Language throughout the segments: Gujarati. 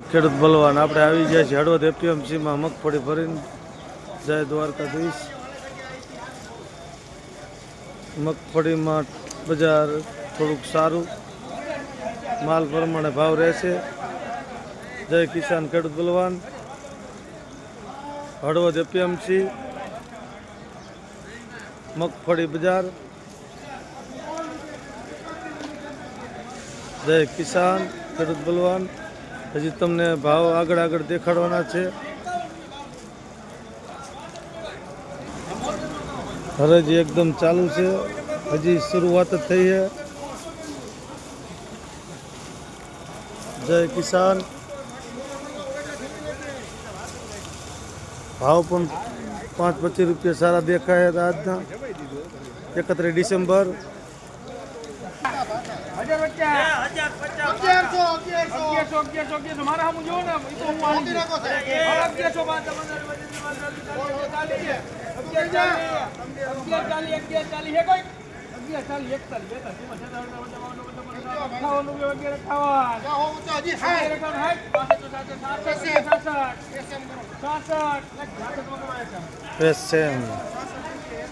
ખેડૂત બલવાન આપણે આવી ગયા છીએ હળવદ એપીએમસીમાં મગફળી ભરીને. જય દ્વારકાધીશ. મગફળીમાં બજાર થોડુંક સારું. માલ પ્રમાણે ભાવ રહેશે. જય કિસાન ખેડૂત બલવાન હળવદ એપીએમસી મગફળી બજાર. જય કિસાન ખેડૂત બલવાન હજી તમને ભાવ આગળ આગળ દેખાડવાના છે. હરાજી એકદમ ચાલુ છે. હજી શરૂઆત જ થઈ છે. જય કિસાન. ભાવ પણ પાંચ પચીસ રૂપિયા સારા દેખાય હતા આજના. એકત્રીસ ડિસેમ્બર. હજાર વચ્ચે. મારા હું જોવો ને ઈ તો હું અગિયારસો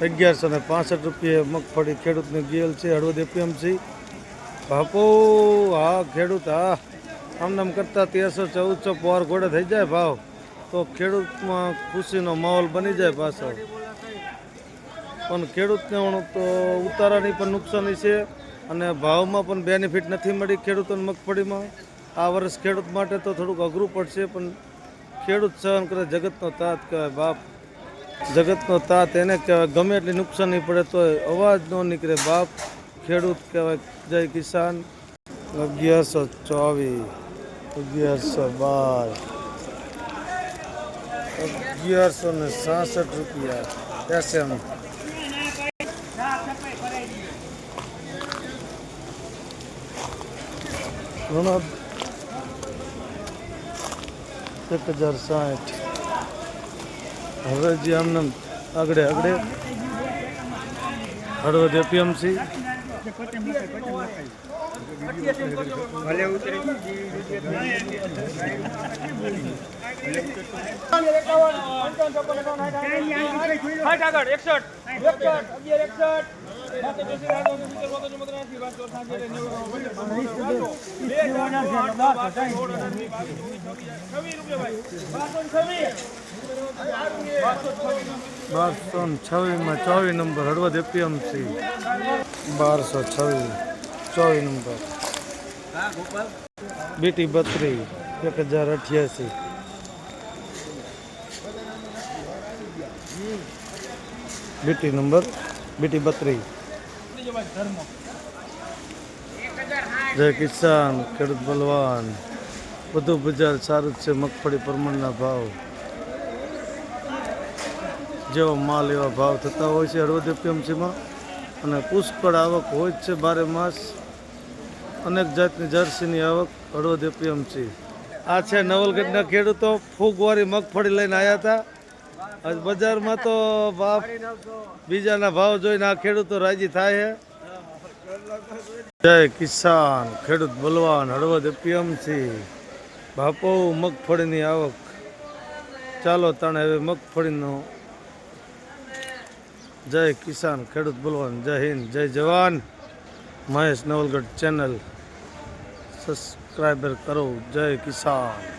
અગિયારસો. ને પાસઠ રૂપિયા મગફળી ખેડૂતને ગયેલ છે હળવદ એપીએમસી. બાપો હા ખેડૂત હા આમનામ કરતાં તેરસો ચૌદસો પોર ઘોડે થઈ જાય ભાવ. તો ખેડૂતમાં ખુશીનો માહોલ બની જાય પાછો. પણ ખેડૂતને પણ તો ઉતારાની પણ નુકસાની છે અને ભાવમાં પણ બેનિફિટ નથી મળી ખેડૂતોને મગફળીમાં. આ વર્ષ ખેડૂત માટે તો થોડુંક અઘરું પડશે, પણ ખેડૂત સહન કરે, જગતનો તાત કહેવાય બાપ. જગતનો તાત એને કહેવાય, ગમે એટલી નુકસાની પડે તો અવાજ ન નીકળે બાપ. ખેડૂત કહેવાય જય કિસાન અગિયારસો ચોવીસ અગિયારસો બાર અગિયારસો ને સાસઠ રૂપિયા એસએમ ઘણા એક હજાર સાઠ હવે જે આમને આગળ આગળ હળવદ એપીએમસી સાઠ આગળ એકસઠ એકસઠ અગિયાર એકસઠ. બારસો છવ્વીસ છવ્વીસમાં ચોવીસ નંબર, હળવદ એપીએમસી બારસો છવ્વીસ, ચોવીસ નંબર. બીટી બત્રી એક હજાર અઠ્યાસી. બીટી નંબર, બીટી બત્રી જય કિસાન ખેડૂત બલવાન બધું બજાર સારું જ છે મગફળી પ્રમાણના ભાવ જેવો માલ એવા ભાવ થતા હોય છે હળવદ એપીએમસીમાં અને પુષ્કળ આવક હોય જ છે બારે માસ અનેક જાતની જર્સીની આવક હળવદ એપીએમસી આ છે નવલગઢના ખેડૂતો ફૂગવાળી મગફળી લઈને આવ્યા હતા આજ બજારમાં તો બાપ બીજાના ભાવ જોઈને આ ખેડૂતો રાજી થાય છે જય કિસાન, ખેડૂત બલવાન, હળવદ એપીએમસી બાપો, મગફળીની આવક. ચાલો તાણે હવે મગફળીનો. જય કિસાન, ખેડૂત બલવાન, જય હિન્દ, જય જવાન. મહેશ નવલગઢ ચેનલ. સબસ્ક્રાઈબર કરો, જય કિસાન.